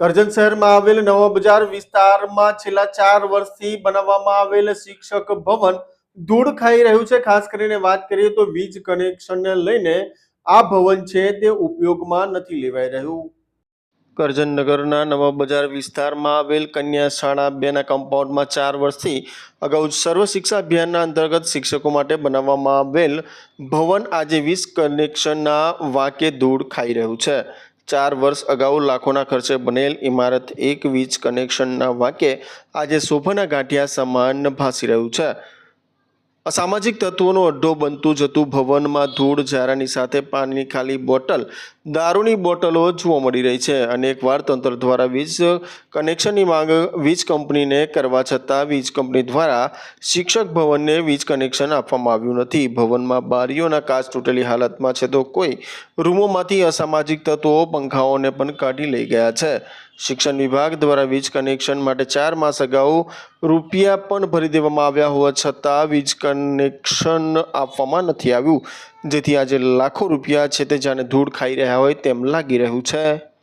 કરજણ શહેરમાં આવેલ નવા બજાર વિસ્તારમાં છેલ્લા ચાર વર્ષથી બનાવવામાં આવેલ શિક્ષક ભવન ધૂળ ખાઈ રહ્યું છે. ખાસ કરીને વાત કરીએ તો વીજ કનેક્શનને લઈને આ ભવન છે તે ઉપયોગમાં નથી લેવાઈ રહ્યું. કરજણ નગરના નવા બજાર વિસ્તારમાં આવેલ કન્યા શાળા બેના કમ્પાઉન્ડમાં ચાર વર્ષથી અગાઉ સર્વ શિક્ષા અભિયાનના અંતર્ગત શિક્ષકો માટે બનાવવામાં આવેલ ભવન આજે વીજ કનેક્શનના વાંકે ધૂળ ખાઈ રહ્યું છે. ચાર વર્ષ અગાઉ લાખોના ખર્ચે બનેલ ઇમારત એક વીજ કનેક્શનના વાંકે આજે શોભાના ગાંઠિયા સમાન ભાસી રહ્યું છે. અસામાજિક તત્વોનો અડ્ડો બનતું જતું ભવનમાં ધૂળ, ઝારાની સાથે પાણીની ખાલી બોટલ, દારૂની બોટલો જોવા મળી રહી છે. અનેકવાર તંત્ર દ્વારા વીજ કનેક્શનની માંગ વીજ કંપનીને કરવા છતાં વીજ કંપની દ્વારા શિક્ષક ભવનને વીજ કનેક્શન આપવામાં આવ્યું નથી. ભવનમાં બારીઓના કાચ તૂટેલી હાલતમાં છે તો કોઈ રૂમોમાંથી અસામાજિક તત્વો, પંખાઓને પણ કાઢી લઈ ગયા છે. શિક્ષણ વિભાગ દ્વારા વીજ કનેક્શન માટે ચાર માસ અગાઉ રૂપિયા પણ ભરી દેવામાં આવ્યા હોવા છતાં વીજ કનેક્શન આપવામાં નથી આવ્યું. જેથી આજે લાખો રૂપિયા છે તે જાણે ધૂળ ખાઈ રહ્યા હોય તેમ લાગી રહ્યું છે.